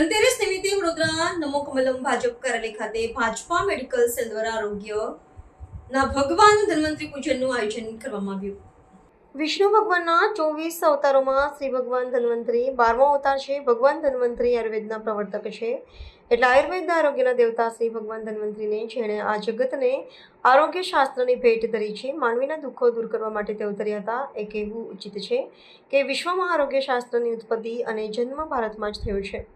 વડોદરા નમો કમલમ ભાજપ કાર્યાલય ખાતે Bhajpa medical cell દ્વારા આરોગ્યના ભગવાન ધન્વંતરી પૂજનનું આયોજન કરવામાં આવ્યું. વિષ્ણુ ભગવાનના ચોવીસ અવતારોમાં શ્રી ભગવાન ધન્વંતરી, બારમો અવતાર છે, ભગવાન ધન્વંતરી આયુર્વેદના પ્રવર્તક છે. એટલે આયુર્વેદના આરોગ્યના દેવતા શ્રી ભગવાન ધન્વંતરીને જેણે આ જગતને આરોગ્ય શાસ્ત્રની ભેટ ધરી છે, માનવીના દુઃખો દૂર કરવા માટે તે ઉતર્યા હતા, એ કહેવું ઉચિત છે કે વિશ્વમાં આરોગ્ય શાસ્ત્રની ઉત્પત્તિ અને જન્મ ભારતમાં જ થયો છે.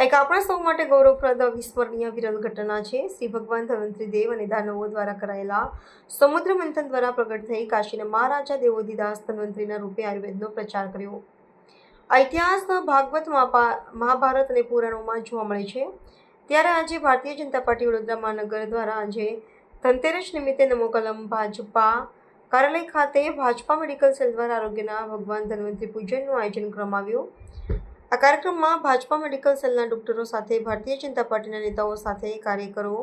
એક આપણા સૌ માટે ગૌરવપ્રદ વિસ્મરણીય વિરલ ઘટના છે. શ્રી ભગવાન ધન્વંતરી દેવ અને દાનવો દ્વારા કરાયેલા સમુદ્ર મંથન દ્વારા પ્રગટ થઈ કાશીના મહારાજા દેવોદીદાસ ધન્વંતરીના રૂપે આયુર્વેદનો પ્રચાર કર્યો. આ ભાગવત મહાપા- મહાભારત અને પુરાણોમાં જોવા મળે છે. ત્યારે આજે ભારતીય જનતા પાર્ટી વડોદરા મહાનગર દ્વારા આજે ધનતેરસ નિમિત્તે નમો કલમ ભાજપા કાર્યાલય ખાતે ભાજપા મેડિકલ સેલ દ્વારા આરોગ્યના ભગવાન ધન્વંતરી પૂજનનું આયોજન કરવામાં આવ્યું. આ કાર્યક્રમમાં ભાજપા મેડિકલ સેલના ડોક્ટરો સાથે ભારતીય જનતા પાર્ટીના નેતાઓ સાથે કાર્યકરો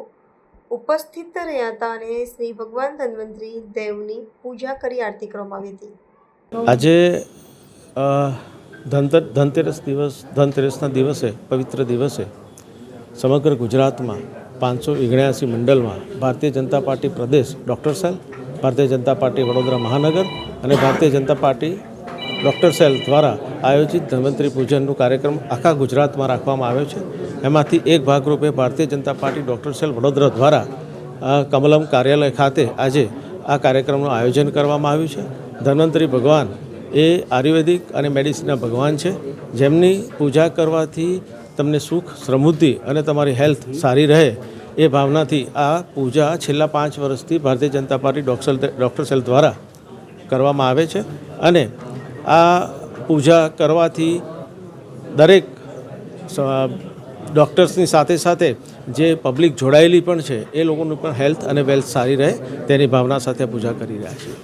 ઉપસ્થિત રહ્યા હતા અને શ્રી ભગવાન ધન્વંતરી દેવની પૂજા કરી આરતી કરવામાં આવી હતી. આજે ધનતર ધનતેરસ દિવસ, ધનતેરસના દિવસે, પવિત્ર દિવસે સમગ્ર ગુજરાતમાં પાંચસો ઓગણ્યાસી મંડળમાં ભારતીય જનતા પાર્ટી પ્રદેશ doctor cell Bharatiya Janata Party Vadodara મહાનગર અને ભારતીય જનતા પાર્ટી ડૉક્ટર સેલ દ્વારા આયોજિત ધન્વંતરી પૂજનનું કાર્યક્રમ આખા ગુજરાતમાં રાખવામાં આવ્યો છે. એમાંથી એક ભાગરૂપે Bharatiya Janata party doctor cell Vadodara દ્વારા કમલમ કાર્યાલય ખાતે આજે આ કાર્યક્રમનું આયોજન કરવામાં આવ્યું છે. ધન્વંતરી ભગવાન એ આયુર્વેદિક અને મેડિસિનના ભગવાન છે. જેમની પૂજા કરવાથી તમને સુખ, સમૃદ્ધિ અને તમારી હેલ્થ સારી રહે એ ભાવનાથી આ પૂજા છેલ્લા પાંચ વર્ષથી Bharatiya Janata party doctor doctor cell દ્વારા કરવામાં આવે છે. અને આ પૂજા કરવાથી દરેક ડૉક્ટર્સની સાથે સાથે જે પબ્લિક જોડાયેલી પણ છે, એ લોકોનું પણ હેલ્થ અને વેલ્થ સારી રહે તેની ભાવના સાથે પૂજા કરી રહ્યા છીએ.